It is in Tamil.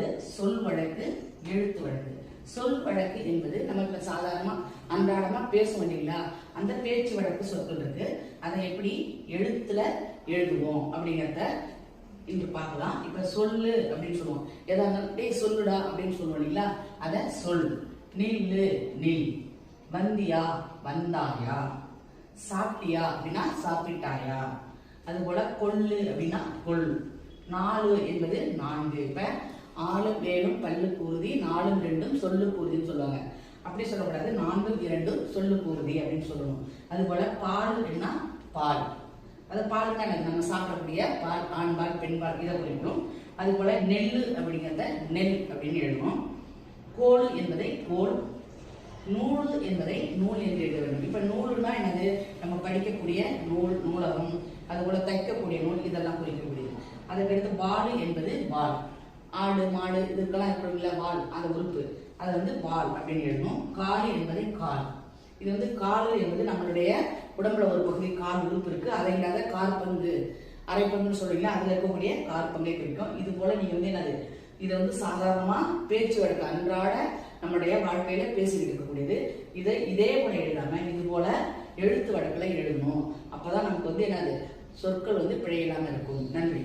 அதாவது சொல் வழக்கு எழுத்து வழக்கு. சொல் வழக்கு என்பது நம்ம இப்ப சாதாரணமா அன்றாடமா பேசுவோம் இல்லைங்களா அந்த பேச்சு வழக்கு சொற்கள் இருக்கு. அதை எப்படி எழுத்துல எழுதுவோம் அப்படிங்கிறத இன்று பார்க்கலாம். இப்ப சொல்லு அப்படின்னு சொல்லுவோம். எதா இருந்தாலும் டேய் சொல்லுடா அப்படின்னு சொல்லுவோம் இல்லைங்களா? அதை சொல் நில்லு நில். வந்தியா வந்தாயா. சாப்பிட்டியா அப்படின்னா சாப்பிட்டாயா. அது போல கொள்ளு அப்படின்னா கொள். நாலு என்பது நான்கு. இப்ப ஆளும் வேலும் பல்லு கூறுதி நாலும் ரெண்டும் சொல்லு கூறுதின்னு சொல்லுவாங்க. அப்படி சொல்லக்கூடாது. நான்கும் இரண்டும் சொல்லு கூறுதி அப்படின்னு சொல்லணும். அது போல பால் அப்படின்னா பால். அது பால் தான். நம்ம சாப்பிடக்கூடிய பால் ஆண்பால் பெண்பால் இதை குறிக்கணும் அது போல நெல் அப்படிங்கிறத நெல் அப்படின்னு எழுதணும் கோல் என்பதை கோல் நூல் என்பதை நூல் என்று எழுத வேண்டும். இப்ப நூல்னா என்னது? நம்ம படிக்கக்கூடிய நூல் நூலகம் அது போல தைக்கக்கூடிய நூல் இதெல்லாம் குறிக்கக்கூடியது. அதற்கடுத்து பால் என்பது பால். ஆடு மாடு இதுக்கெல்லாம் இருக்கிற வால். அந்த உறுப்பு. அது வந்து வால் அப்படின்னு எழுதணும் கால் என்பதை கால். இது வந்து கால் என்பது நம்மளுடைய உடம்புல ஒரு பகுதி கால் உறுப்பு இருக்கு. அதை இல்லாத காற்பந்து அரைப்பந்துன்னு சொல்றீங்களா அதுல இருக்கக்கூடிய காற்பங்கை குறிக்கும். இது போல நீங்க வந்து என்னது? இதை வந்து சாதாரணமா பேச்சு வழக்கு அன்றாட நம்மளுடைய வாழ்க்கையில பேசிட்டு இருக்கக்கூடியது. இதை இதே போல எழுதாம இது போல எழுத்து வழக்கில் எழுதணும். அப்பதான் நமக்கு வந்து என்னது? சொற்கள் வந்து பிழை இருக்கும். நன்றி.